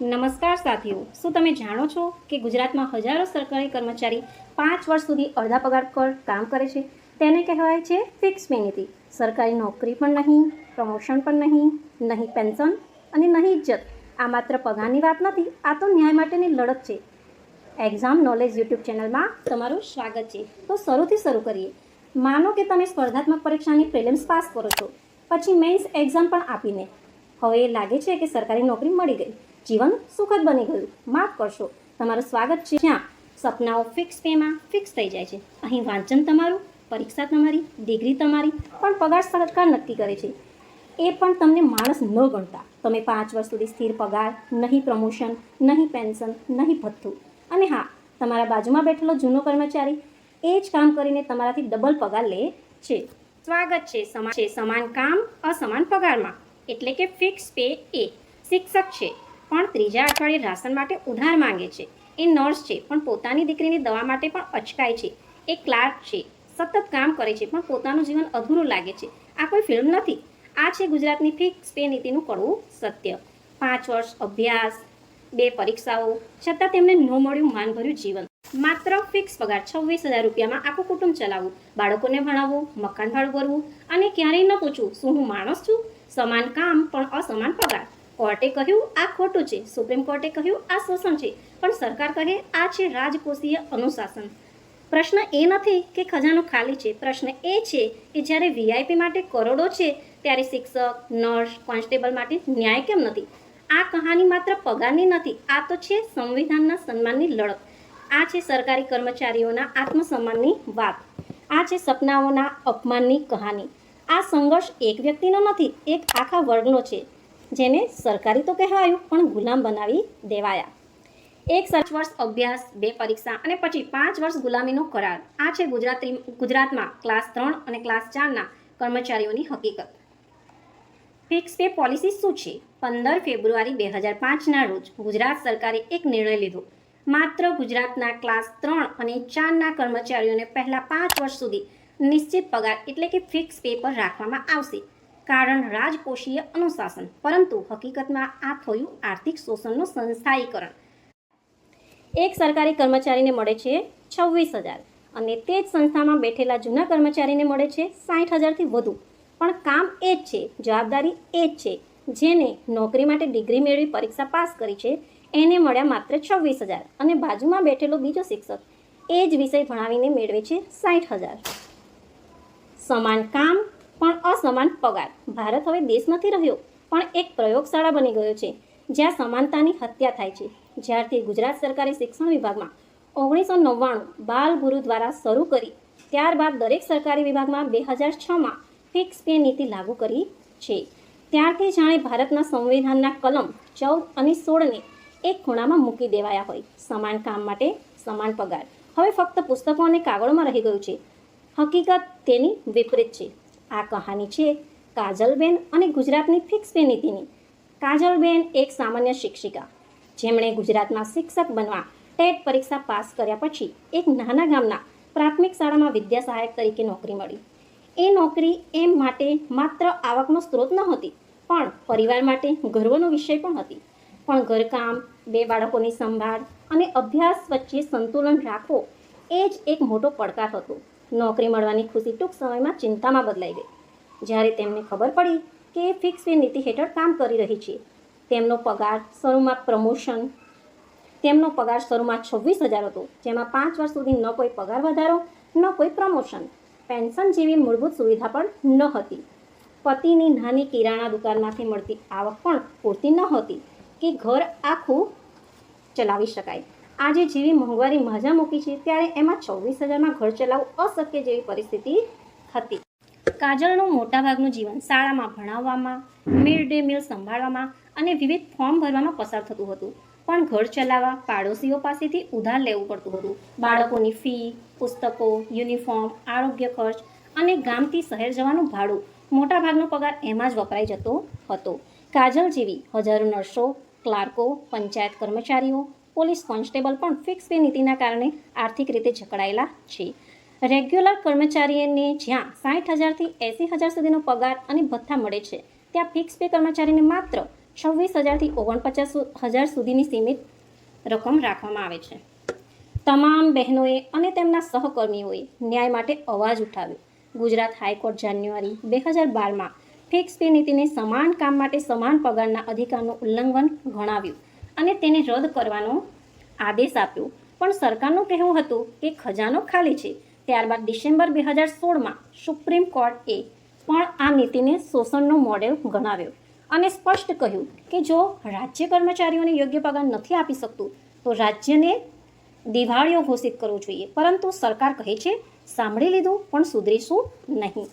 નમસ્કાર સાથીઓ. શું તમે જાણો છો કે ગુજરાતમાં હજારો સરકારી કર્મચારી પાંચ વર્ષ સુધી અડધા પગાર પર કામ કરે છે? તેને કહેવાય છે ફિક્સ પે સરકારી નોકરી પણ નહીં પ્રમોશન પણ નહીં નહીં પેન્શન અને નહીં ઇજ્જત. આ માત્ર પગારની વાત નથી, આ તો ન્યાય માટેની લડત છે. એક્ઝામ નોલેજ યુટ્યુબ ચેનલમાં તમારું સ્વાગત છે. તો શરૂથી શરૂ કરીએ. માનો કે તમે સ્પર્ધાત્મક પરીક્ષાની પ્રિલિમ્સ પાસ કરો છો. પછી મેન્સ એક્ઝામ પણ આપીને. હવે એ લાગે છે કે સરકારી નોકરી મળી ગઈ. જીવન સુખદ બની ગયું. માફ કરશો, તમારું સ્વાગત છે જ્યાં સપનાઓ ફિક્સ પેમાં ફિક્સ થઈ જાય છે. અહીં વાંચન તમારું, પરીક્ષા તમારી ડિગ્રી તમારી, પણ પગાર સરકાર નક્કી કરે છે. એ પણ તમને માણસ ન ગણતા. તમે પાંચ વર્ષ સુધી સ્થિર પગાર, નહીં પ્રમોશન, નહીં પેન્શન, નહીં ભથ્થું. અને હા, તમારા બાજુમાં બેઠેલો જૂનો કર્મચારી એ જ કામ કરીને તમારાથી ડબલ પગાર લે છે. સ્વાગત છે સમાન છે સમાન કામ, અસમાન પગારમાં. એટલે કે ફિક્સ પે એ. શિક્ષક છે. પણ ત્રીજા અઠવાડિયે રાશન માટે ઉધાર માંગે છે. એ નર્સ છે, પણ પોતાની દીકરીની દવા માટે પણ અચકાય છે. એ ક્લાર્ક છે, સતત કામ કરે છે, પણ પોતાનું જીવન અધૂરું લાગે છે. આ કોઈ ફિલ્મ નથી. આ છે ગુજરાતની ફિક્સ પે નીતિનું કડવું સત્ય. પાંચ વર્ષ અભ્યાસ, બે પરીક્ષાઓ, છતાં તેમને ન મળ્યું માનભર્યું જીવન. માત્ર ફિક્સ પગાર છવ્વીસ હજાર રૂપિયામાં આખું કુટુંબ ચલાવવું. બાળકોને ભણાવવું, મકાન ભાડું ભરવું અને ક્યારેય ન પૂછવું, શું હું માણસ છું? સમાન કામ પણ અસમાન પગાર. કોર્ટે કહ્યું, આ ખોટું છે. સુપ્રીમ કોર્ટે કહ્યું, આ શોષણ છે. પણ સરકાર કહે, આ છે રાજકોષીય અનુશાસન. પ્રશ્ન એ નથી કે ખજાનો ખાલી છે. પ્રશ્ન એ છે કે જ્યારે વીઆઈપી માટે કરોડો છે, ત્યારે શિક્ષક, નર્સ, કોન્સ્ટેબલ માટે ન્યાય કેમ નથી? આ કહાની માત્ર પગારની નથી, આ તો છે સંવિધાનના સન્માનની લડત. આ છે સરકારી કર્મચારીઓના આત્મસન્માનની વાત. આ છે સપનાઓના અપમાનની કહાની. આ સંઘર્ષ એક વ્યક્તિનો નથી, એક આખા વર્ગનો છે. જેને સરકારી તો કહેવાયું, પણ ગુલામ બનાવી દેવાયા. એક સચ વર્ષ, અભ્યાસ, બે પરીક્ષા અને પછી પાંચ વર્ષ ગુલામીનો કરાર. આ છે ગુજરાતી, ગુજરાતમાં ક્લાસ ત્રણ અને ક્લાસ ચારના કર્મચારીઓની હકીકત. ફિક્સ પે પોલિસી શું છે? પંદર ફેબ્રુઆરી બે હજાર પાંચના રોજ ગુજરાત સરકારે એક નિર્ણય લીધો. માત્ર ગુજરાતના ક્લાસ ત્રણ અને ચારના કર્મચારીઓને પહેલા પાંચ વર્ષ સુધી નિશ્ચિત પગાર એટલે કે ફિક્સ પે પર રાખવામાં આવશે. કારણ રાજકોષીય અનુશાસન. પરંતુ હકીકતમાં આ થયું આર્થિક શોષણનું સંસ્થાયીકરણ. એક સરકારી કર્મચારીને મળે છે છવ્વીસ હજાર. અને તે જ સંસ્થામાં બેઠેલા જૂના કર્મચારીને મળે છે સાઠ હજારથી વધુ. પણ કામ એ જ છે, જવાબદારી એ જ છે. જેને નોકરી માટે ડિગ્રી મેળવી પરીક્ષા પાસ કરી છે, એને મળ્યા માત્ર છવ્વીસ હજાર. અને બાજુમાં બેઠેલો બીજો શિક્ષક એ જ વિષય ભણાવીને મેળવે છે સાઠ હજાર. સમાન કામ પણ અસમાન પગાર. ભારત હવે દેશ નથી રહ્યો, પણ એક પ્રયોગશાળા બની ગયો છે, જ્યાં સમાનતાની હત્યા થાય છે. જ્યારથી ગુજરાત સરકારી શિક્ષણ વિભાગમાં ઓગણીસો નવ્વાણું બાલ ગુરુ દ્વારા શરૂ કરી, ત્યારબાદ દરેક સરકારી વિભાગમાં બે હજાર છમાં ફિક્સ પે નીતિ લાગુ કરી છે. ત્યારથી જાણે ભારતના સંવિધાનના કલમ ચૌદ અને સોળને એક ખૂણામાં મૂકી દેવાયા હોય. સમાન કામ માટે સમાન પગાર. હવે ફક્ત પુસ્તકો અને કાગળોમાં રહી ગયું છે. હકીકત તેની વિપરીત છે. આ કહાની છે કાજલબેન અને ગુજરાતની ફિક્સ નીતિની. કાજલબેન એક સામાન્ય શિક્ષિકા. જેમણે ગુજરાતમાં શિક્ષક બનવા ટેટ પરીક્ષા પાસ કર્યા પછી એક નાના ગામના પ્રાથમિક શાળામાં વિદ્યા સહાયક તરીકે નોકરી મળી. એ નોકરી એમ માટે માત્ર આવકનો સ્ત્રોત ન હતી પણ પરિવાર માટે ગર્વનો વિષય પણ હતી. પણ ઘરકામ, બે બાળકોની સંભાળ અને અભ્યાસ વચ્ચે સંતુલન રાખવો એ જ એક મોટો પડકાર હતો. નોકરી મળવાની ખુશી ટૂંક સમયમાં ચિંતામાં બદલાઈ ગઈ. જ્યારે તેમને ખબર પડી કે એ ફિક્સ પે નીતિ હેઠળ કામ કરી રહી છે. તેમનો પગાર શરૂમાં પ્રમોશન તેમનો પગાર શરૂમાં છવ્વીસ હજાર હતો, જેમાં પાંચ વર્ષ સુધી ન કોઈ પગાર વધારો, ન કોઈ પ્રમોશન પેન્શન જેવી મૂળભૂત સુવિધા પણ ન હતી. પતિની નાની કિરાણા દુકાનમાંથી મળતી આવક પણ પૂરતી ન હતી કે ઘર આખું ચલાવી શકાય. આજે જેવી મોંઘવારી મજા મૂકી છે, ત્યારે એમાં છવ્વીસ હજારમાં ઘર ચલાવવું અશક્ય જેવી પરિસ્થિતિ હતી. કાજલનું મોટાભાગનું જીવન શાળામાં ભણાવવામાં મિડ ડે મીલ સંભાળવામાં અને વિવિધ ફોર્મ ભરવામાં પસાર થતું હતું. પણ ઘર ચલાવવા પાડોશીઓ પાસેથી ઉધાર લેવું પડતું હતું. બાળકોની ફી પુસ્તકો યુનિફોર્મ આરોગ્ય ખર્ચ અને ગામથી શહેર જવાનું ભાડું મોટાભાગનો પગાર એમાં જ વપરાઈ જતો હતો. કાજલ જેવી હજારો નર્સો, ક્લાર્કો, પંચાયત કર્મચારીઓ પોલીસ કોન્સ્ટેબલ પણ ફિક્સ પે નીતિના કારણે આર્થિક રીતે જકડાયેલા છે. રેગ્યુલર કર્મચારીને જ્યાં સાઠ હજારથી એંસી હજાર સુધીનો પગાર અને ભથ્થા મળે છે, ત્યાં ફિક્સ પે કર્મચારીને માત્ર છવ્વીસ હજારથી ઓગણપચાસ હજાર સુધીની સીમિત રકમ રાખવામાં આવે છે. તમામ બહેનોએ અને તેમના સહકર્મીઓએ ન્યાય માટે અવાજ ઉઠાવ્યો. ગુજરાત હાઈકોર્ટ જાન્યુઆરી બે હજાર બારમાં ફિક્સ પે નીતિને સમાન કામ માટે સમાન પગારના અધિકારનું ઉલ્લંઘન ગણાવ્યું. અને તેને રદ કરવાનો આદેશ આપ્યો. પણ સરકારનું કહેવું હતું કે ખજાનો ખાલી છે. ત્યારબાદ ડિસેમ્બર બે હજાર સોળમાં સુપ્રીમ કોર્ટે પણ આ નીતિને શોષણનો મોડેલ ગણાવ્યો અને સ્પષ્ટ કહ્યું કે જો રાજ્ય કર્મચારીઓને યોગ્ય પગાર નથી આપી શકતું, તો રાજ્યને દિવાળીઓ ઘોષિત કરવું જોઈએ. પરંતુ સરકાર કહે છે, સાંભળી લીધું, પણ સુધરીશું નહીં.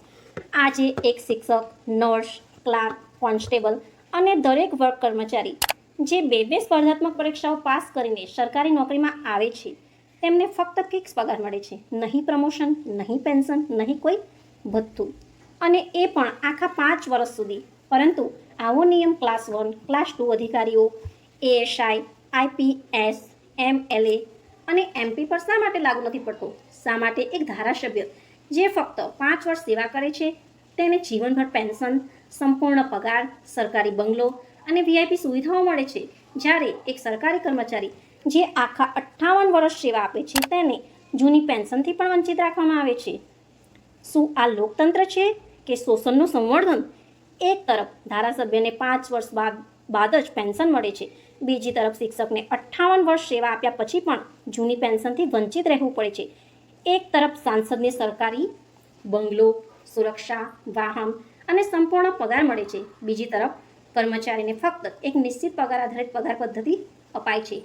આજે એક શિક્ષક, નર્સ, ક્લાર્ક, કોન્સ્ટેબલ અને દરેક વર્ગ કર્મચારી જે બે બે સ્પર્ધાત્મક પરીક્ષાઓ પાસ કરીને સરકારી નોકરીમાં આવે છે, તેમને ફક્ત ફિક્સ પગાર મળે છે. નહીં પ્રમોશન, નહીં પેન્શન, નહીં કોઈ ભથ્થું. અને એ પણ આખા પાંચ વર્ષ સુધી. પરંતુ આવો નિયમ ક્લાસ વન, ક્લાસ ટુ અધિકારીઓ, એએસઆઈ, આઈપીએસ, એમએલએ અને એમપી પર શા માટે લાગુ નથી પડતો? શા માટે એક ધારાસભ્ય જે ફક્ત પાંચ વર્ષ સેવા કરે છે, તેને જીવનભર પેન્શન, સંપૂર્ણ પગાર, સરકારી બંગલો અને વીઆઈપી સુવિધાઓ મળે છે. જ્યારે એક સરકારી કર્મચારી જે આખા અઠ્ઠાવન વર્ષ સેવા આપે છે, તેને જૂની પેન્શનથી પણ વંચિત રાખવામાં આવે છે. શું આ લોકતંત્ર છે કે શોષણનું સંવર્ધન? એક તરફ ધારાસભ્યને પાંચ વર્ષ બાદ બાદ જ પેન્શન મળે છે. બીજી તરફ શિક્ષકને અઠ્ઠાવન વર્ષ સેવા આપ્યા પછી પણ જૂની પેન્શનથી વંચિત રહેવું પડે છે. એક તરફ સાંસદને સરકારી બંગલો, સુરક્ષા, વાહન અને સંપૂર્ણ પગાર મળે છે. બીજી તરફ કર્મચારીને ફક્ત એક નિશ્ચિત પગાર આધારિત પગાર પદ્ધતિ અપાય છે.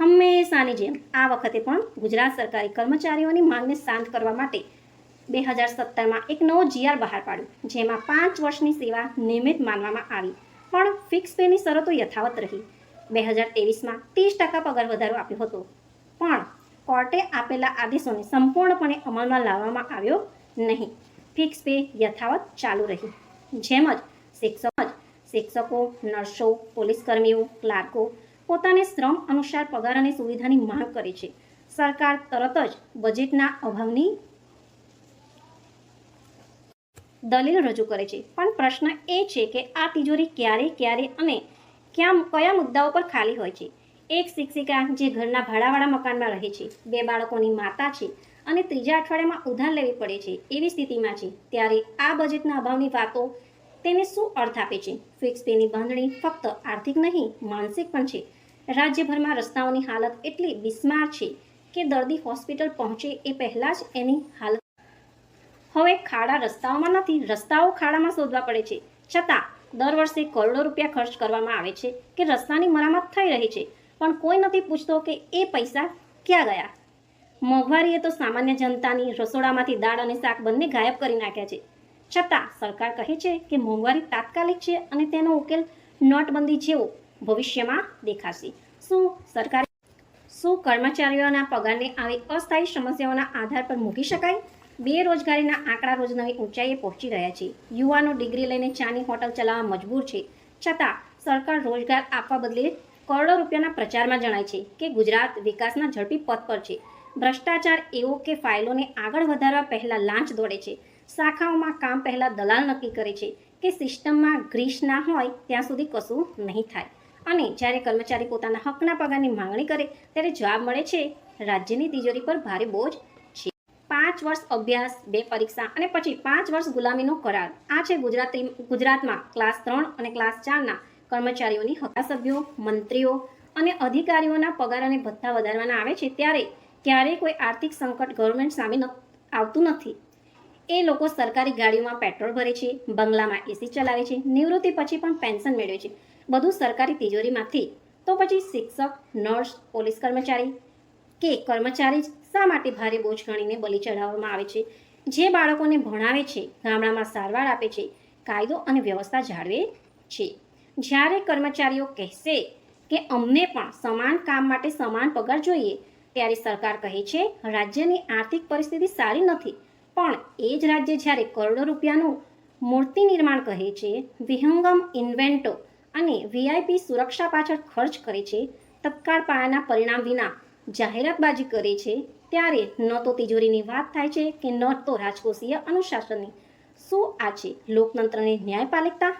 હંમેશાની જેમ આ વખતે પણ ગુજરાત સરકારે કર્મચારીઓની માંગને શાંત કરવા માટે બે હજાર સત્તરમાં એક નવો જીઆર બહાર પાડ્યો, જેમાં પાંચ વર્ષની સેવા નિયમિત માનવામાં આવી. પણ ફિક્સ પેની શરતો યથાવત રહી. બે હજાર ત્રેવીસમાં ત્રીસ ટકા પગાર વધારો આપ્યો હતો. પણ કોર્ટે આપેલા આદેશોને સંપૂર્ણપણે અમલમાં લાવવામાં આવ્યો નહીં. ફિક્સ પે યથાવત ચાલુ રહી. જેમ જ શિક્ષક શિક્ષકો, નર્સો પોલીસ કર્મીઓ ક્લાર્કો પોતાને શ્રમ અનુસાર પગાર અને સુવિધાની માંગ કરે છે. સરકાર તરત જ બજેટના અભાવની દલીલ રજૂ કરે છે. પણ પ્રશ્ન એ છે કે આ તિજોરી ક્યારે ક્યારે અને ક્યાં, કયા મુદ્દાઓ પર ખાલી હોય છે? એક શિક્ષિકા જે ઘરના ભાડાવાળા મકાનમાં રહે છે, બે બાળકોની માતા છે અને ત્રીજા અઠવાડિયામાં ઉધાર લેવી પડે છે એવી સ્થિતિમાં છે. ત્યારે આ બજેટના અભાવની વાતો તેને શું અર્થ આપે છે? ફિક્સ પેની બાંધણી ફક્ત આર્થિક નહીં, માનસિક પણ છે. રાજ્યભરમાં રસ્તાઓની હાલત એટલી બિસ્માર છે કે દર્દી હોસ્પિટલ પહોંચે એ પહેલાં જ એની હાલત હવે ખાડા રસ્તાઓમાં નથી, રસ્તાઓ ખાડામાં શોધવા પડે છે. છતાં, દર વર્ષે કરોડો રૂપિયા ખર્ચ કરવામાં આવે છે કે રસ્તાની મરામત થઈ રહી છે. પણ કોઈ નથી પૂછતો કે એ પૈસા ક્યાં ગયા? મોંઘવારીએ તો સામાન્ય જનતાની રસોડામાંથી દાળ અને શાક બંને ગાયબ કરી નાખ્યા છે. છતાં સરકાર કહે છે કે મોંઘવારી તાત્કાલિક છે અને તેનો ઉકેલ નોટબંધી જેવો ભવિષ્યમાં દેખાશે. શું સરકાર શું કર્મચારીઓના પગારને આવી અસ્થાયી સમસ્યાઓના આધાર પર મૂકી શકાય? બેરોજગારીના આંકડા રોજ નવી ઊંચાઈએ પહોંચી રહ્યા છે. યુવાનો ડિગ્રી લઈને ચાની હોટલ ચલાવવા મજબૂર છે. છતાં સરકાર રોજગાર આપવા બદલે કરોડો રૂપિયાના પ્રચારમાં જણાય છે કે ગુજરાત વિકાસના ઝડપી પથ પર છે. ભ્રષ્ટાચાર એવો કે ફાઇલોને આગળ વધારવા પહેલાં લાંચ દોડે છે. શાખાઓમાં કામ પહેલાં દલાલ નક્કી કરે છે કે સિસ્ટમમાં ગ્રીસ ના હોય ત્યાં સુધી કશું નહીં થાય. અને જ્યારે કર્મચારી પોતાના હકના પગારની માંગણી કરે, ત્યારે જવાબ મળે છે, રાજ્યની તિજોરી પર ભારે બોજ છે. પાંચ વર્ષ અભ્યાસ, બે પરીક્ષા અને પછી પાંચ વર્ષ ગુલામીનો કરાર. આ છે ગુજરાતી, ગુજરાતમાં ક્લાસ ત્રણ અને ક્લાસ ચારના કર્મચારીઓની હકા સભ્યો, મંત્રીઓ અને અધિકારીઓના પગાર અને ભથ્થા વધારવાના આવે છે. ત્યારે ક્યારેય કોઈ આર્થિક સંકટ ગવર્મેન્ટ સામે આવતું નથી. એ લોકો સરકારી ગાડીઓમાં પેટ્રોલ ભરે છે, બંગલામાં એસી ચલાવે છે, નિવૃત્તિ પછી પણ પેન્શન મેળવે છે. બધું સરકારી તિજોરીમાંથી. તો પછી શિક્ષક, નર્સ, પોલીસ કર્મચારી કે કર્મચારી જ શા માટે ભારે બોજ ગણીને બલી ચઢાવવામાં આવે છે? જે બાળકોને ભણાવે છે, ગામડામાં સારવાર આપે છે, કાયદો અને વ્યવસ્થા જાળવે છે. જ્યારે કર્મચારીઓ કહેશે કે અમને પણ સમાન કામ માટે સમાન પગાર જોઈએ, ત્યારે સરકાર કહે છે, રાજ્યની આર્થિક પરિસ્થિતિ સારી નથી. પણ એ જ રાજ્ય જ્યારે કરોડો રૂપિયાનું મૂર્તિ નિર્માણ કહે છે, વિહંગમ ઇન્વેન્ટો અને વીઆઈપી સુરક્ષા પાછળ ખર્ચ કરે છે, તત્કાળ પાયાના પરિણામ વિના જાહેરાતબાજી કરે છે, ત્યારે ન તો તિજોરીની વાત થાય છે કે ન તો રાજકોષીય અનુશાસનની. શું આ છે? લોકતંત્રની ન્યાયપાલિકતા?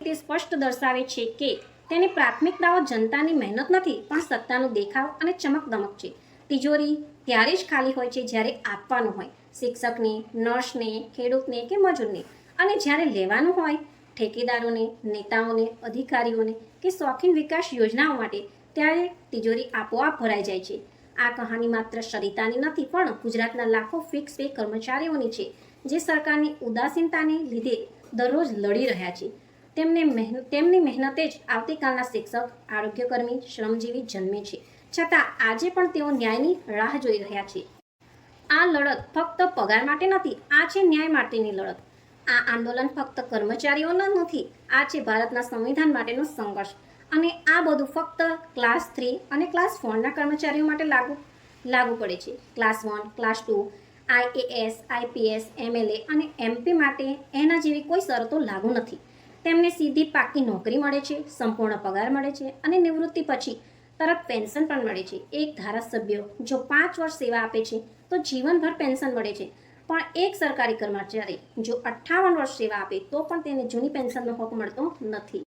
તે સ્પષ્ટ દર્શાવે છે કે તેની પ્રાથમિકતાઓ જનતાની મહેનત નથી, પણ સત્તાનો દેખાવ અને ચમકદમક છે. તિજોરી ત્યારે જ ખાલી હોય છે જ્યારે આપવાનું હોય. શિક્ષકને, નર્સને, ખેડૂતને કે મજૂરને. અને જ્યારે લેવાનું હોય, ઠેકેદારોને, નેતાઓને, અધિકારીઓને કે શોખીન વિકાસ યોજનાઓ માટે, ત્યારે તિજોરી આપોઆપ ભરાઈ જાય છે. આ કહાની માત્ર સરિતાની નથી, પણ ગુજરાતના લાખો ફિક્સ પે કર્મચારીઓની છે, જે સરકારની ઉદાસીનતાને લીધે દરરોજ લડી રહ્યા છે. તેમને મહેનત તેમની મહેનતે જ આવતીકાલના શિક્ષક, આરોગ્યકર્મી, શ્રમજીવી જન્મે છે. છતાં આજે પણ તેઓ ન્યાયની રાહ જોઈ રહ્યા છે. આ લડત ફક્ત પગાર માટે નથી, આ છે ન્યાય માટેની લડત. આ આંદોલન ફક્ત કર્મચારીઓનો નથી, આ છે ભારતના સંવિધાન માટેનો સંઘર્ષ. અને આ બધું ફક્ત ક્લાસ થ્રી અને ક્લાસ ફોરના કર્મચારીઓ માટે લાગુ લાગુ પડે છે. Class one, class two IAS IPS MLA અને એમપી માટે એના જેવી કોઈ શરતો લાગુ નથી. તેમને સીધી પાકી નોકરી મળે છે, સંપૂર્ણ પગાર મળે છે અને નિવૃત્તિ પછી તરત પેન્શન પણ મળે છે. એક ધારાસભ્ય જો પાંચ વર્ષ સેવા આપે છે તો જીવનભર પેન્શન મળે છે. પણ એક સરકારી કર્મચારી જો અઠ્ઠાવન વર્ષ સેવા આપે, તો પણ તેને જૂની પેન્શનનો હક મળતો નથી.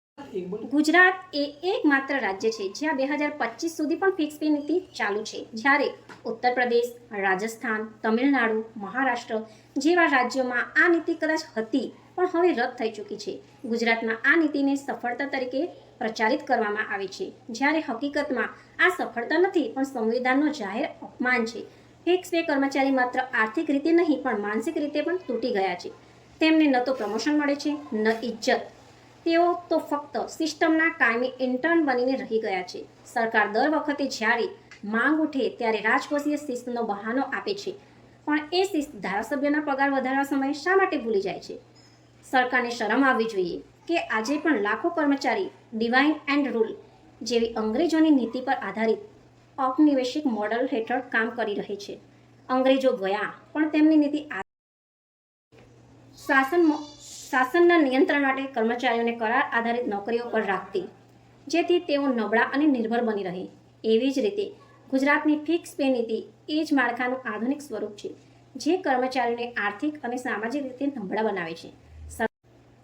ગુજરાત એ એકમાત્ર રાજ્ય છે, જ્યાં બે હજાર પચીસ સુધી પણ ફિક્સ પે નીતિ ચાલુ છે. જ્યારે ઉત્તર પ્રદેશ, રાજસ્થાન, તમિલનાડુ, મહારાષ્ટ્ર જેવા રાજ્યોમાં આ નીતિ કદાચ હતી, પણ હવે રદ થઈ ચૂકી છે. ગુજરાતમાં આ નીતિને સફળતા તરીકે પ્રચારિત કરવામાં આવી છે. જ્યારે હકીકતમાં આ સફળતા નથી, પણ સંવિધાનનો જાહેર અપમાન છે. ફિક્સ બે કર્મચારી માત્ર આર્થિક રીતે નહીં, પણ માનસિક રીતે પણ તૂટી ગયા છે. તેમને ન તો પ્રમોશન મળે છે, ન ઇજ્જત તેઓ તો ફક્ત સિસ્ટમના કાયમી ઇન્ટર્ન બનીને રહી ગયા છે. સરકાર દર વખતે જ્યારે માંગ ઉઠે ત્યારે રાજકોષીય શિસ્તનો બહાનો આપે છે. પણ એ શિસ્ત ધારાસભ્યના પગાર વધારવા સમયે શા માટે ભૂલી જાય છે? સરકારને શરમ આવવી જોઈએ કે આજે પણ લાખો કર્મચારી ડિવાઇન એન્ડ રૂલ જેવી અંગ્રેજોની નીતિ પર આધારિત ઔપનિવેશિક મોડલ હેઠળ કામ કરી રહી છે. અંગ્રેજો ગયા, પણ તેમની નીતિ શાસન શાસનના નિયંત્રણ માટે કર્મચારીઓને કરાર આધારિત નોકરીઓ પર રાખતી, જેથી તેઓ નબળા અને નિર્ભર બની રહે. એવી જ રીતે, ગુજરાતની ફિક્સ પે નીતિ એ જ માળખાનું આધુનિક સ્વરૂપ છે, જે કર્મચારીઓને આર્થિક અને સામાજિક રીતે નબળા બનાવે છે.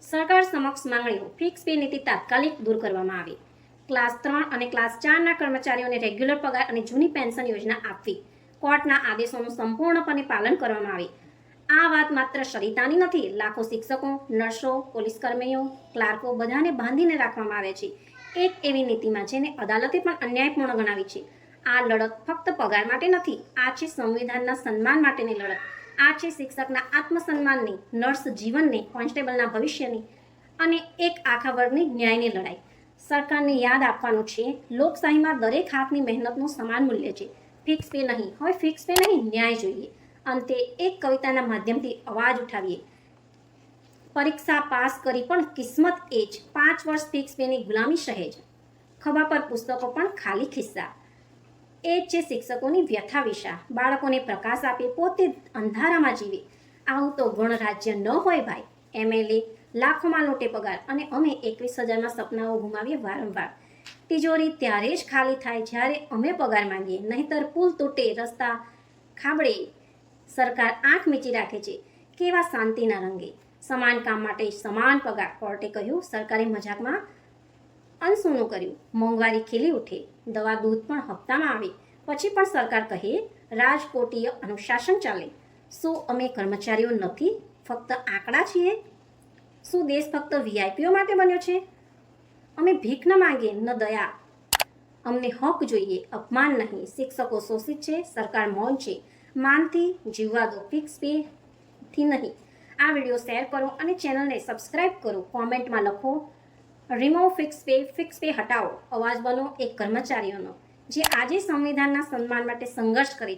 સરકાર સમક્ષ માંગણીઓ ફિક્સ પે નીતિ તાત્કાલિક દૂર કરવામાં આવી. ક્લાસ ત્રણ અને ક્લાસ ચારના કર્મચારીઓને રેગ્યુલર પગાર અને જૂની પેન્શન યોજના આપવી. કોર્ટના આદેશોનું સંપૂર્ણપણે પાલન કરવામાં આવે. આ વાત માત્ર સરિતાની નથી, લાખો શિક્ષકો, નર્સો, પોલીસ કર્મીઓ, ક્લાર્કો બધાને બાંધીને રાખવામાં આવે છે. એક એવી નીતિમાં જેને અદાલતે પણ અન્યાયપૂર્ણ ગણાવી છે. આ લડત ફક્ત પગાર માટે નથી, આ છે સંવિધાનના સન્માન માટેની લડત. આ છે શિક્ષકના આત્મસન્માનની, નર્સ જીવનની, કોન્સ્ટેબલના ભવિષ્યની અને એક આખા વર્ગની ન્યાયની લડાઈ. સરકારને યાદ આપવાનું છે, લોકશાહીમાં દરેક હાથની મહેનતનું સમાન મૂલ્ય છે. ફિક્સ પે નહીં. હવે ફિક્સ પે નહીં, ન્યાય જોઈએ. અંતે એક કવિતાના માધ્યમથી અવાજ ઉઠાવીએ. પરીક્ષા પાસ કરી પણ કિસ્મત એ જ. પાંચ વર્ષ ફિક્સ પેની ગુલામી સહેજ. ખભા પર પુસ્તકો પણ ખાલી ખિસ્સા. એ છે શિક્ષકોની વ્યથા વિશા. બાળકોને પ્રકાશ આપે, પોતે અંધારામાં જીવે. આવું તો ગણરાજ્ય ન હોય ભાઈ. એમએલએ લાખોમાં લોટે પગાર અને અમે એકવીસ હજારમાં સપનાઓ ગુમાવીએ વારંવાર. તિજોરી ત્યારે જ ખાલી થાય જ્યારે અમે પગાર માંગીએ, નહીતર પુલ તૂટે, રસ્તા ખાબડે, સરકાર આંખ મીચી રાખે છે, કેવા શાંતિના રંગે. સમાન કામ માટે સમાન પગાર, કોર્ટે કહ્યું, સરકારી મજાકમાં અનસુનું કર્યું. મોંઘવારી ખીલી ઉઠે, દવા દૂધ પણ હપ્તામાં આવે. પછી પણ સરકાર કહે, રાજકોટીય અનુશાસન ચાલે. શું અમે કર્મચારીઓ નથી, ફક્ત આંકડા છીએ? શું દેશ ફક્ત વીઆઈપીઓ માટે બન્યો છે? અમે ભીખ ન માંગીએ ન દયા. અમને હક જોઈએ, અપમાન નહીં. શિક્ષકો શોષિત છે, સરકાર મૌન છે. માનથી જીવવા દો ફિક્સ પે થી નહીં. આ વીડિયો શેર કરો અને ચેનલને સબસ્ક્રાઇબ કરો. કોમેન્ટમાં લખો remove fix pay fix pay હટાવો. અવાજ બનો એક કર્મચારીઓનો, જે આજે સંવિધાનના સન્માન માટે સંઘર્ષ કરે છે.